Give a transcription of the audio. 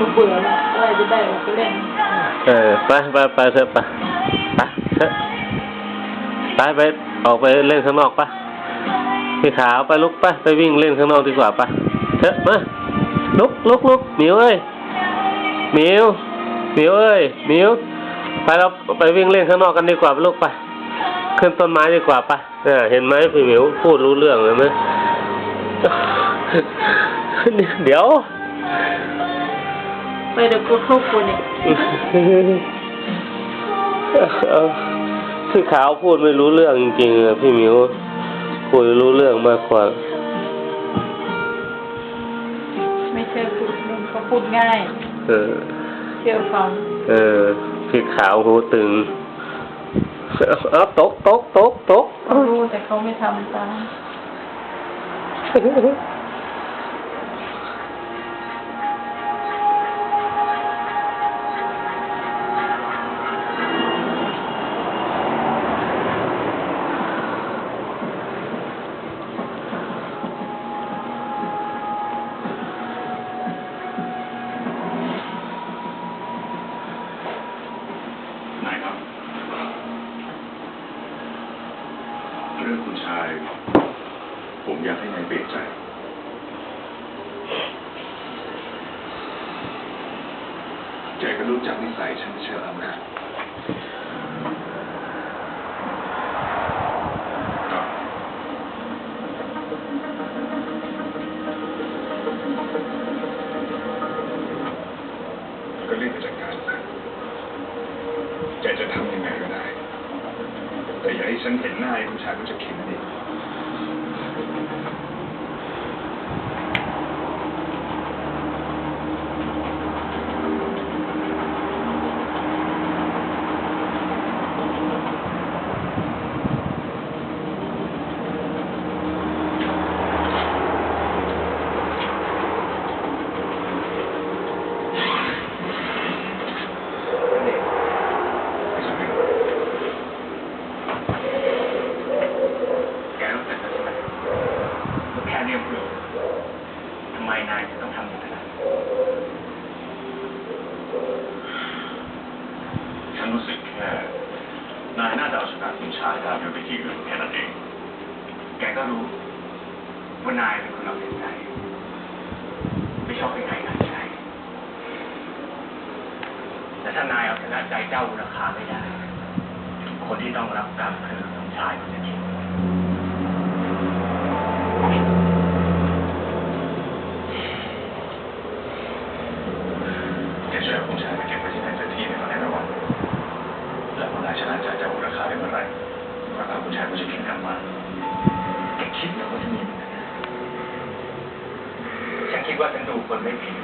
มิวเบื่อแล้วอะไรจะได้ออกไปเล่นเออไปไปไปเถอะไปไปเถอะไปไปออกไปเล่นข้างนอกปะพี่ขาวไปลุกปะไปวิ่งเล่นข้างนอกดีกว่าปะเถอะมาลุกลุกลุกมิวเอ้ยมิวมิวเอ้ยมิวไปเราไปวิ่งเล่นข้างนอกกันดีกว่าลุกไปขึ้นต้นไม้ดีกว่าปะเนี่ยเห็นไหมพี่มิวพูดรู้เรื่องเลยไหมเดี๋ยว ไปเดี๋ยวกูทุบกูนี่เออพี่ขาวพูดไม่รู้เรื่องจริงๆอะพี่หมิวพูดรู้เรื่องมากกว่า ไม่เชื่อพูดมึงเขาพูดง่าย เออ เชื่อฟัง เออพี่ขาวหูตึงเอาตกตกตกตกเขารู้แต่เขาไม่ทำตาม ชาย ผมอยากให้นายเปลี่ยนใจ แกก็รู้จักนิสัยฉันเชื่อแล้วนะครับก็รีบไปจัดกาก อย่าให้ฉันเห็นหน้าไอ้ผู้ชายก็จะขิงดิ แกรู้สึกแล้วใช่ไหมว่าแค่เรียกเพื่อนทำ ไมนายถึงต้องทำอย่างนั้นฉันรู้สึกแค่ นายน่าจะเอาชนะคุณชายได้โดยวิธีอื่นแค่นั้นเอง แกก็รู้ว่านายเป็นคนเอาแต่ใจไม่ชอบให้ใครขัดใจแต่ถ้านายเอาชนะใจเจ้าราคาไม่ได้ คนที่ต้องรับกรรมคือสมชายคนจะคิดแกช่วยเอาคุณชายไปเก็บไว้ที่ไหนสักที่ในึ่งในระหว่างแล้วเมื่อนายชนะใจเจ้าอุราคาได้เมื่อไหร่ก็ตามคุณชายก็จะแขิงกันมาแกคิดเหรอว่าจะมีอยางนั้นฉันคิดว่าฉันดูคนไม่ผิด